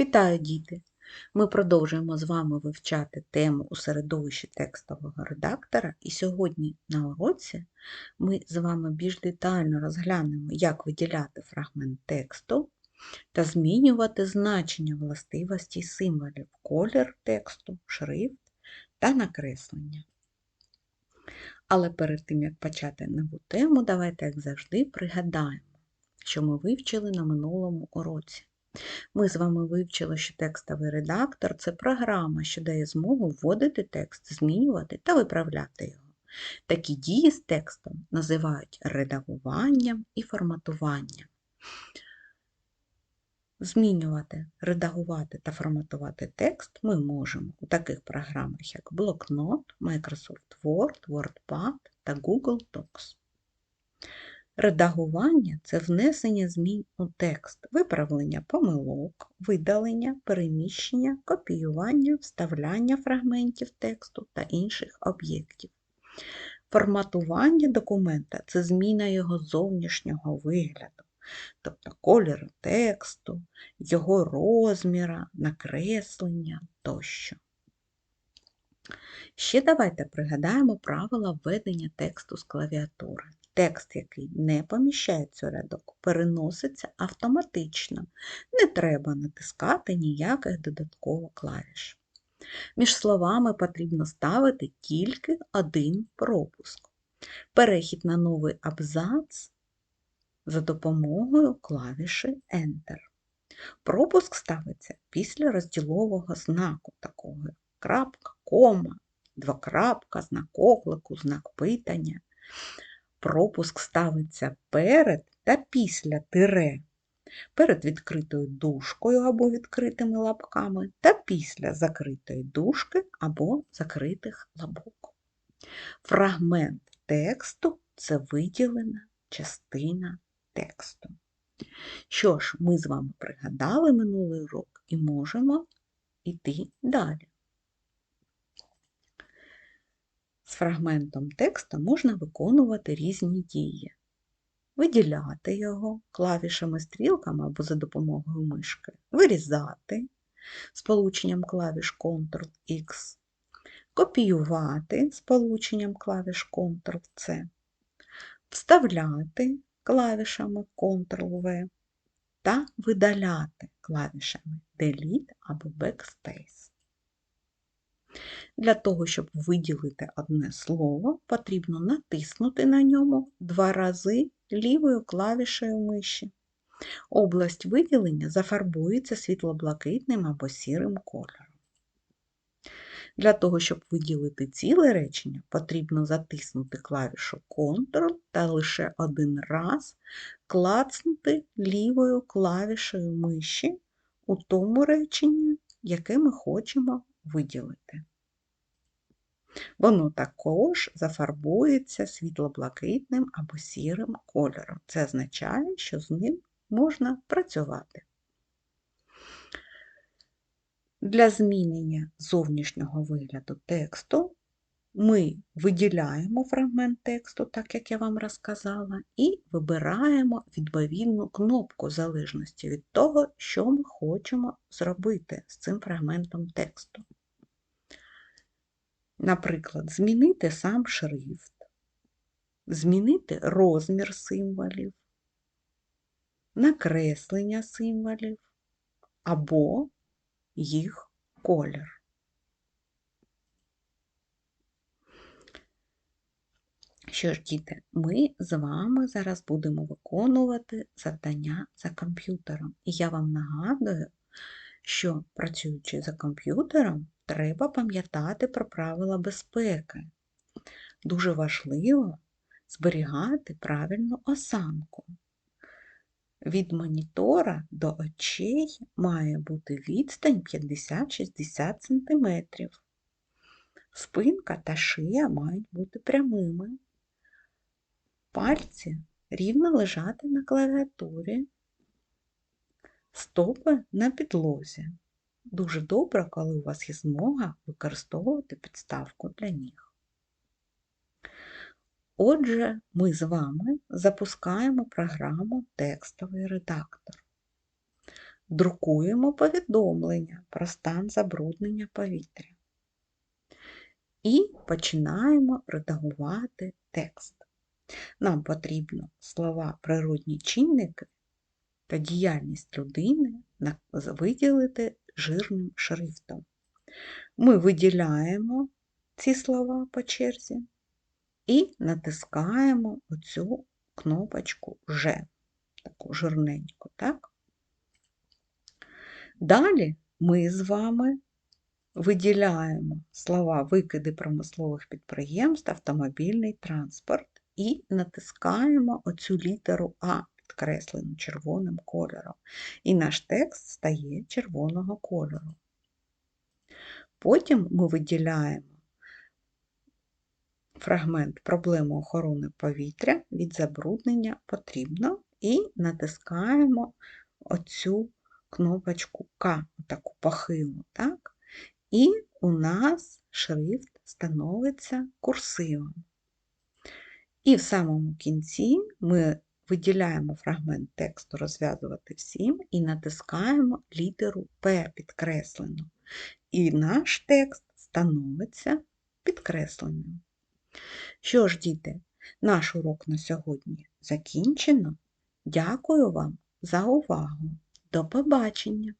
Вітаю, діти! Ми продовжуємо з вами вивчати тему у середовищі текстового редактора, і сьогодні на уроці ми з вами більш детально розглянемо, як виділяти фрагмент тексту та змінювати значення властивостей символів, колір тексту, шрифт та накреслення. Але перед тим, як почати нову тему, давайте, як завжди, пригадаємо, що ми вивчили на минулому уроці. Ми з вами вивчили, що текстовий редактор це програма, що дає змогу вводити текст, змінювати та виправляти його. Такі дії з текстом називають редагуванням і форматуванням. Змінювати, редагувати та форматувати текст ми можемо у таких програмах, як блокнот, Microsoft Word, WordPad та Google Docs. Редагування це внесення змін у текст, виправлення помилок, видалення, переміщення, копіювання, вставляння фрагментів тексту та інших об'єктів. Форматування документа це зміна його зовнішнього вигляду, тобто кольору тексту, його розміра, накреслення тощо. Ще давайте пригадаємо правила введення тексту з клавіатури. Текст, який не поміщається у рядок, переноситься автоматично. Не треба натискати ніяких додаткових клавіш. Між словами потрібно ставити тільки один пропуск. Перехід на новий абзац за допомогою клавіші Enter. Пропуск ставиться після розділового знаку такого крапка, кома, двокрапка, знак оклику, знак питання. Пропуск ставиться перед та після тире, перед відкритою дужкою або відкритими лапками та після закритої дужки або закритих лапок. Фрагмент тексту це виділена частина тексту. Що ж, ми з вами пригадали минулий урок і можемо йти далі. З фрагментом текста можна виконувати різні дії. Виділяти його клавішами стрілками або за допомогою мишки, вирізати сполученням клавіш Ctrl-X, копіювати сполученням клавіш Ctrl-C, вставляти клавішами Ctrl-V та видаляти клавішами Delete або Backspace. Для того, щоб виділити одне слово, потрібно натиснути на ньому два рази лівою клавішею миші. Область виділення зафарбується світло-блакитним або сірим кольором. Для того, щоб виділити ціле речення, потрібно затиснути клавішу Ctrl та лише один раз клацнути лівою клавішею миші у тому реченні, яке ми хочемо виділити. Воно також зафарбується світло-блакитним або сірим кольором. Це означає, що з ним можна працювати. Для змінення зовнішнього вигляду тексту ми виділяємо фрагмент тексту, так як я вам розказала, і вибираємо відповідну кнопку в залежності від того, що ми хочемо зробити з цим фрагментом тексту. Наприклад, змінити сам шрифт, змінити розмір символів, накреслення символів або їх колір. Що ж, діти, ми з вами зараз будемо виконувати завдання за комп'ютером. І я вам нагадую, що працюючи за комп'ютером, треба пам'ятати про правила безпеки. Дуже важливо зберігати правильну осанку. Від монітора до очей має бути відстань 50-60 см. Спинка та шия мають бути прямими. Пальці рівно лежати на клавіатурі, стопи на підлозі. Дуже добре, коли у вас є змога використовувати підставку для ніг. Отже, ми з вами запускаємо програму Текстовий редактор. друкуємо повідомлення про стан забруднення повітря. І починаємо редагувати текст. Нам потрібно слова природні чинники та діяльність людини виділити жирним шрифтом. Ми виділяємо ці слова по черзі і натискаємо оцю кнопочку Ж, таку жирненьку, так? Далі ми з вами виділяємо слова викиди промислових підприємств, автомобільний транспорт і натискаємо оцю літеру А, підкреслену червоним кольором. І наш текст стає червоного кольору. Потім ми виділяємо фрагмент проблеми охорони повітря від забруднення потрібно і натискаємо оцю кнопочку К, таку похилу, так? І у нас шрифт становиться курсивом. І в самому кінці ми виділяємо фрагмент тексту розв'язувати всім і натискаємо літеру П підкреслено. І наш текст становиться підкресленим. Що ж, діти, наш урок на сьогодні закінчено. Дякую вам за увагу. До побачення!